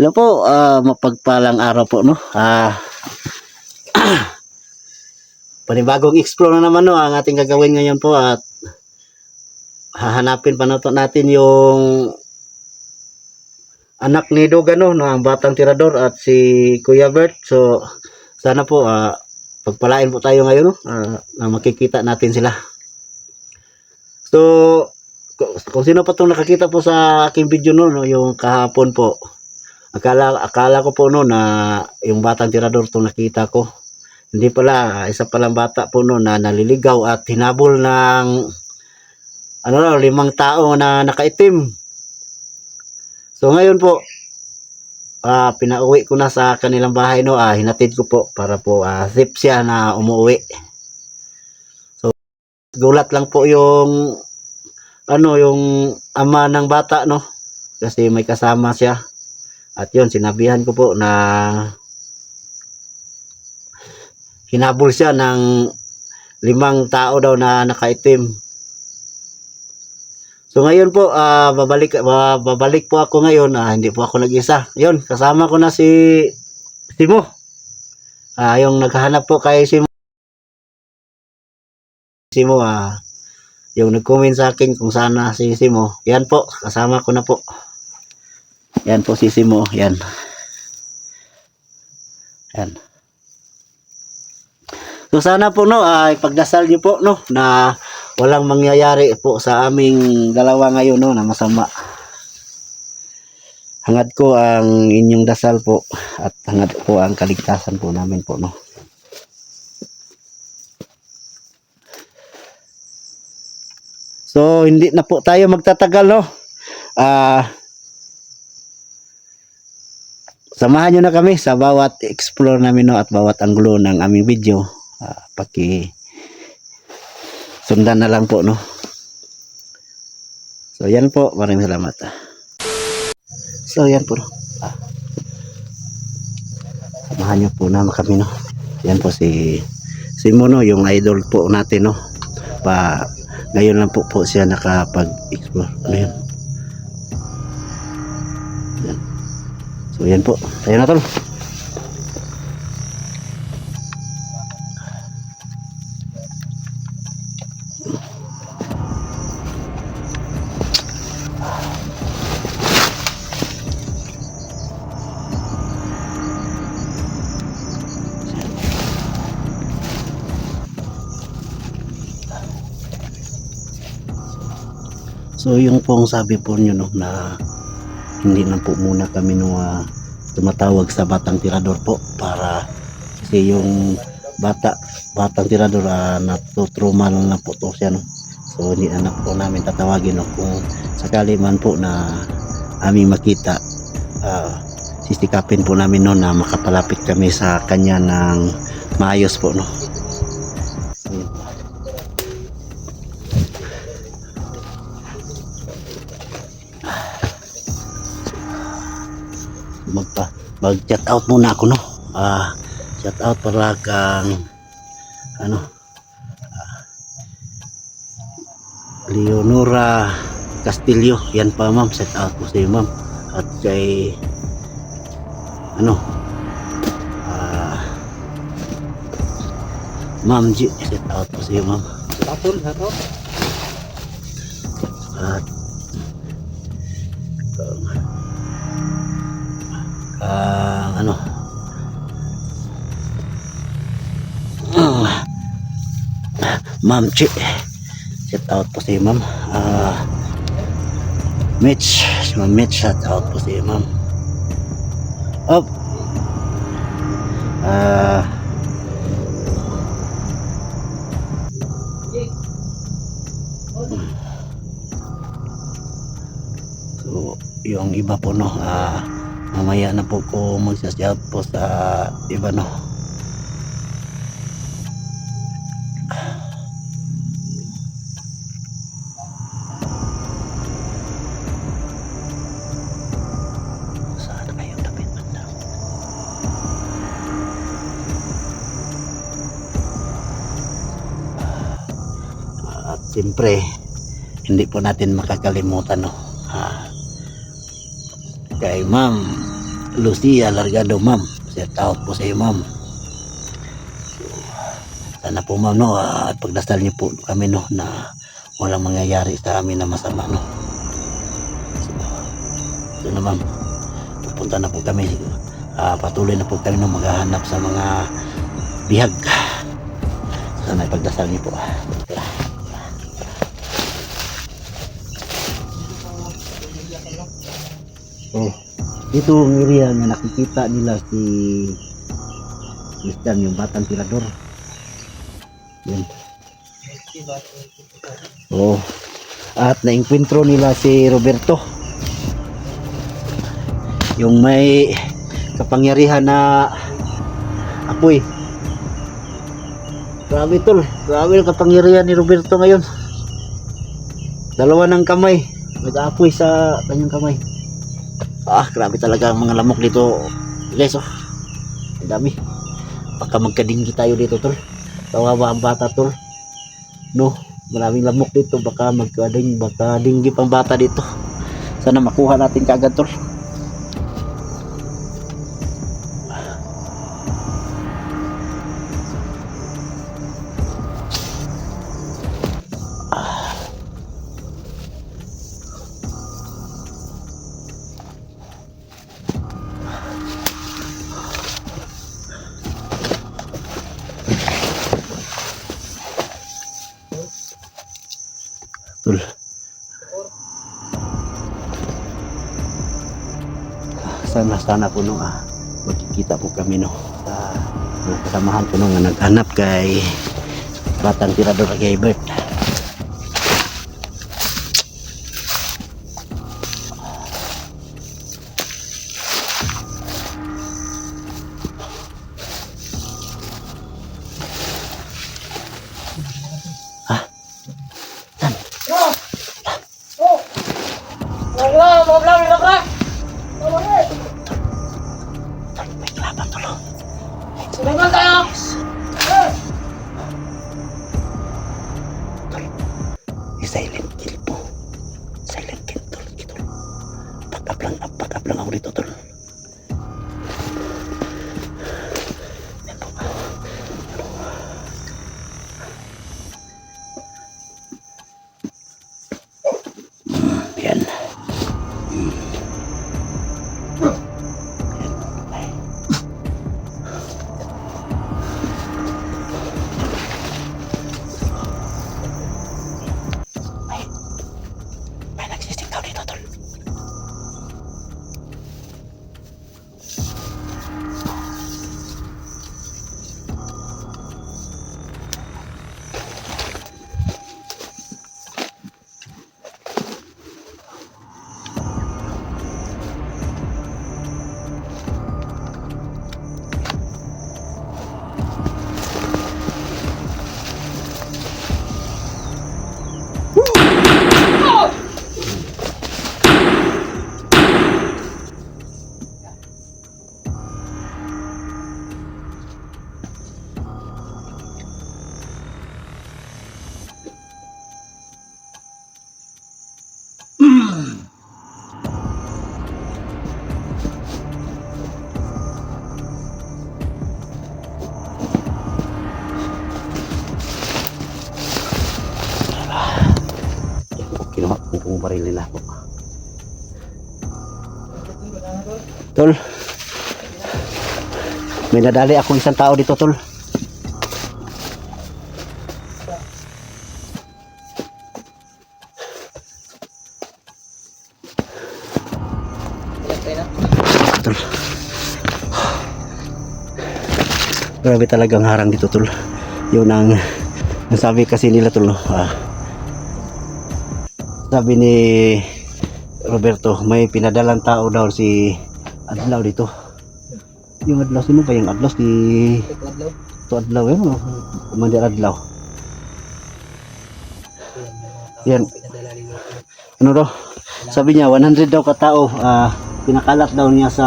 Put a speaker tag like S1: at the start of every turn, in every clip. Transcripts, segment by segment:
S1: Hello po, ah, mapagpalang araw po, no? Ah, panibagong explore na naman, no, ang ating gagawin ngayon po at hahanapin pa natin yung anak ni Dogano, no, ang batang tirador at si Kuya Bert. So, sana po, ah, pagpalain po tayo ngayon, no, ah, na makikita natin sila. So, kung sino pa itong nakakita po sa aking video no, no yung kahapon po, akala, akala ko po no na yung batang tirador itong nakita ko. Hindi pala, isa palang bata po no na naliligaw at hinabol ng ano raw, limang tao na nakaitim. So ngayon po, ah pinauwi ko na sa kanilang bahay no, ah, hinatid ko po para po ah, safe siya na umuwi. So gulat lang po yung ano yung ama ng bata no kasi may kasama siya at yun sinabihan ko po na hinabol siya ng limang tao daw na nakaitim. So ngayon po ah, babalik ba- babalik po ako ngayon. Ah, hindi po ako nag-isa. Yun kasama ko na si Simo ah, yung naghahanap po kay Simo Simo ah yung nag-comment sa akin kung sana si Simo. Yan po, kasama ko na po. Yan po Simo, yan. Yan. So sana po no, ay pagdasal niyo po no na walang mangyayari po sa aming dalawa ngayon no na masama. Hangad ko ang inyong dasal po at hangad po ang kaligtasan po namin po no. So, hindi na po tayo magtatagal, no? Ah, samahan nyo na kami sa bawat explore namin, no? At bawat anggulo ng aming video. Ah, paki sundan na lang po, no? So, yan po. Maraming salamat. ah. So, yan po, no? Ah. Samahan nyo po na kami, no? Yan po si si Mono, yung idol po natin, no? Pa, ngayon lang po po siya nakapag-explore. Ano So yan po. Tayo na tol. So yung pong sabi po nyo no, na hindi na po muna kami no, ah, tumatawag sa batang tirador po para kasi yung bata batang tirador uh, natutrumal na po to siya no. So hindi na, na po namin tatawagin no, kung sakali man po na aming makita ah, sisikapin po namin no na makapalapit kami sa kanya ng maayos po no. Magpa mag chat out muna ako no? Ah chat out para kang ano? Ah, Leonora Castillo. Yan pa ma'am. Set out po sa ma'am. At kay ano? Ah ma'am G set out po sa ma'am.
S2: Tapon, haro.
S1: at ang ano? Ah, Ma'am Chi. Shout out po si Ma'am. Ah Mitch. Si Ma'am Mitch shout out po si Ma'am. Up ah. So, yung iba po no, ah, mamaya na po ko magsashout po sa iba no. At siyempre, hindi po natin makakalimutan no. Ah, kay Ma'am Lucia Largado, ma'am. Shout out po sa iyo, ma'am. So, sana po, ma'am, no, ah, at pagdasal niyo po kami, no, na walang mangyayari sa amin na masama, no. So, ito na, ma'am. Pupunta na po kami. Ah, patuloy na po kami, no, maghahanap sa mga bihag. Sana ipagdasal niyo po. Tara. Oh, dito ang area na nakikita nila si Christian, yung batang tirador. Yan. Oh. At nainkwentro nila si Roberto. Yung may kapangyarihan na apoy. Grabe tol. Grabe ang kapangyarihan ni Roberto ngayon. Dalawa ng kamay. Nag-aapoy sa kanyang kamay. Ah, grabe talaga ang mga lamok dito. Guys, oh. Ang dami. Baka magkadinggi tayo dito, tol. Kawawa ang bata, tol. No, maraming lamok dito. Baka magkading, baka dinggi pang bata dito. Sana makuha natin kagad, tol. Sana po no ah magkikita po kami no sa mga kasamahan ko no nga naghanap kay Batang Tirador kay Bert. May silent kill po. Silent kill tol. Ito. Back up lang, back up lang ako dito tol. May nadali ako isang tao dito, tol. Tol. Grabe talagang harang dito, tol. Yun ang nasabi kasi nila, tol. Ah, sabi ni Roberto, may pinadalang tao daw si Adlaw dito. Yung Adlaw, sino ba yung Adlaw? Si to Adlaw, yun o? Commander Adlaw. Yan. Ano daw? Sabi niya, 100 daw katao. ah pinakalat daw niya sa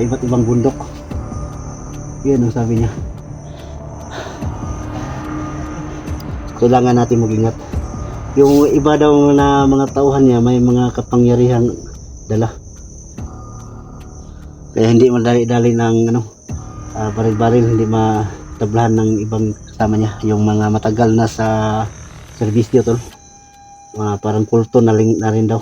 S1: iba't ibang bundok. Yan ang sabi niya. Kailangan natin mag-ingat yung iba daw na mga tauhan niya may mga kapangyarihang dala Kaya hindi madali-dali ng ano, ah, baril-baril, hindi matablahan ng ibang kasama niya. Yung mga matagal na sa servisyo tol. Mga parang kulto na, rin- na rin daw.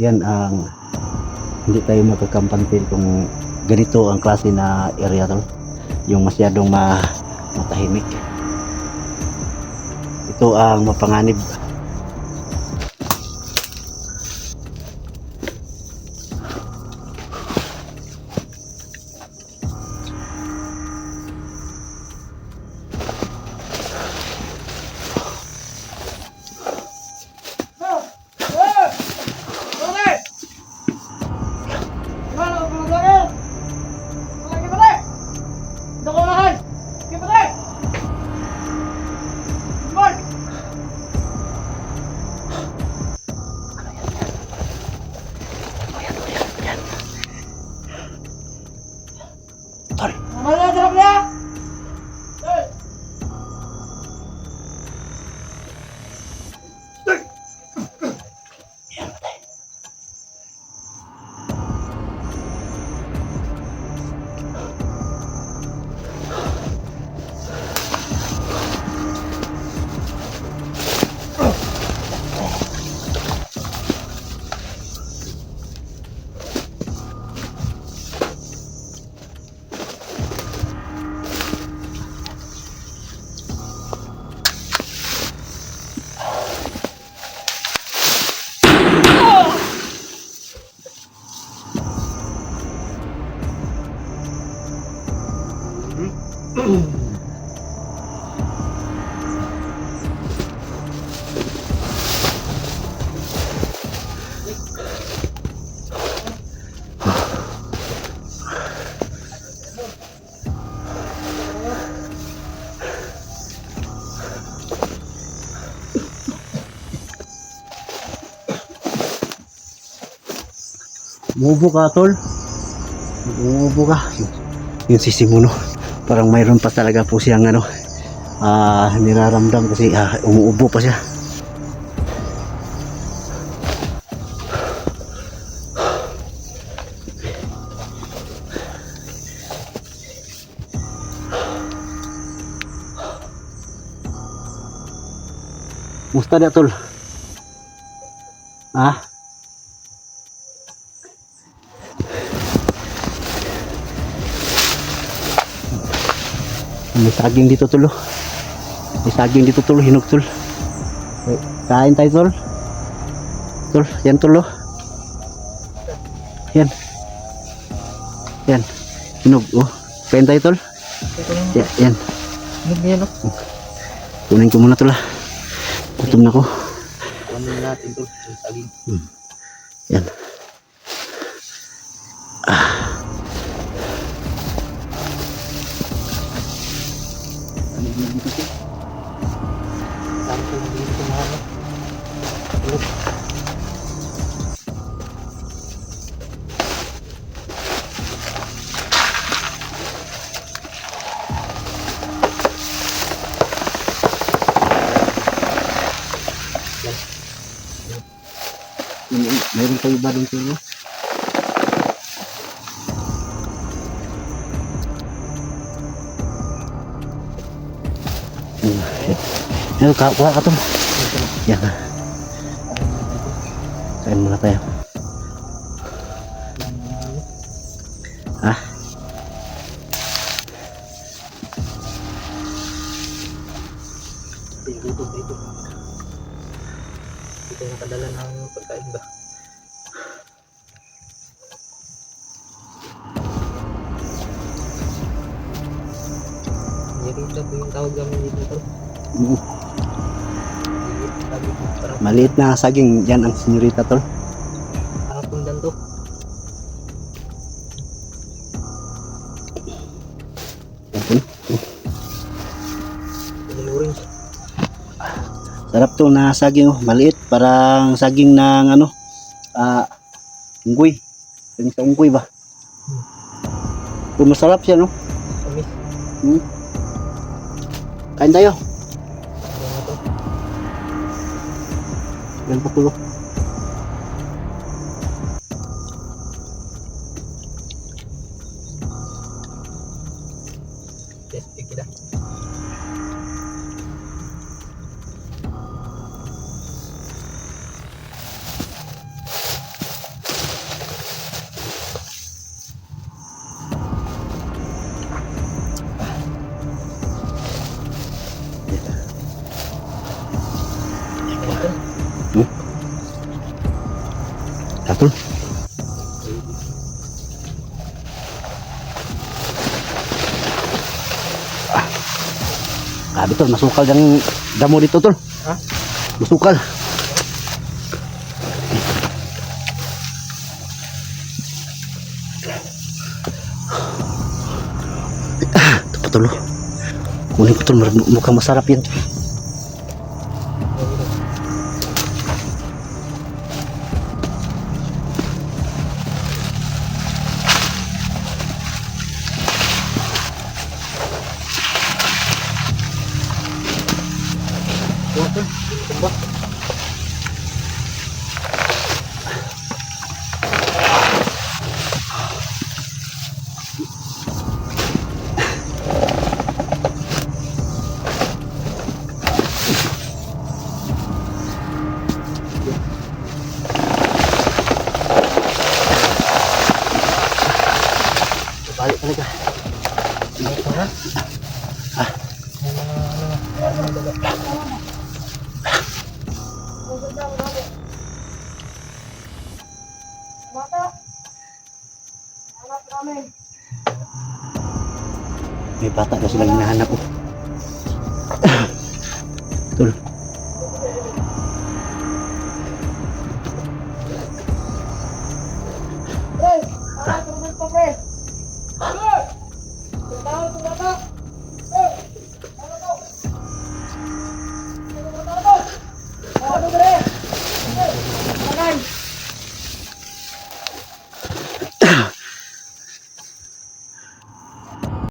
S1: Yan ang hindi tayo magkakampantil kung ganito ang klase na area tol. Yung masyadong ma, matahimik. Ito ang mapanganib. Umubo ka, tol. Umubo ka. Yung sisimuno. Parang mayroon pa talaga po siyang ano, ah, niraramdam kasi ah, umuubo pa siya. Musta dia, tol? May saging dito tulo. May saging dito tulo, hinog tul. Kain tayo tol. Tol, yan tulo. Yan. Yan. Hinog, oh. Kain tayo tol. Yan, yan. Kunin ko muna tol ah. Gutom na ko.
S2: Ano natin to? Saging.
S1: Yan. Mayroon tayo ba doon tulo? Hmm. Yan, ka- kuha ka tol. Yan. Kain muna tayo.
S2: Po yung tawag namin dito tol.
S1: Mm. Maliit na saging, yan ang senyorita tol.
S2: Nakapundan to.
S1: Sarap to na saging, oh. maliit. Parang saging ng ano, ah, unggoy. Saging sa unggoy ba? Pero masarap siya, no?
S2: Kamis.
S1: Hmm. Kain tayo.
S2: Ano?
S1: Yan pa tulo. Grabe tol, masukal yung damo dito tol.
S2: Ha?
S1: Masukal. Ah, ito pa tol. oh. Kunin ko tol, mar- mukhang masarap yan. tol. 嗯，
S2: 走吧。May
S1: bata na silang hinahanap ko. Tol.